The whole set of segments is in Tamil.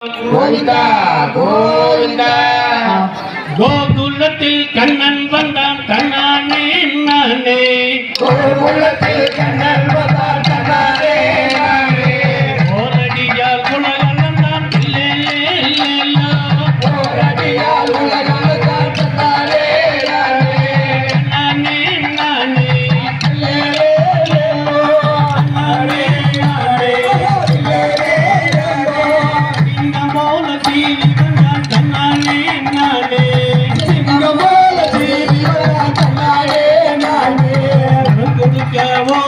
கோவிந்தா கோவிந்தா. கோகுலத்தில் கண்ணன் வந்தான் கண்ணானே நானே கோகுலத்தில் கண்ணன் மிகவும்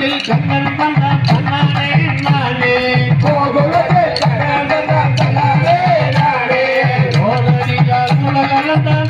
கோகுலத்தில் கண்ணன் கண்ணன் கண்ணனே நானே. கோகுலத்தில் கண்ணன் கண்ணன் கண்ணனே நானே. கோலரியால் உலகளந்தான்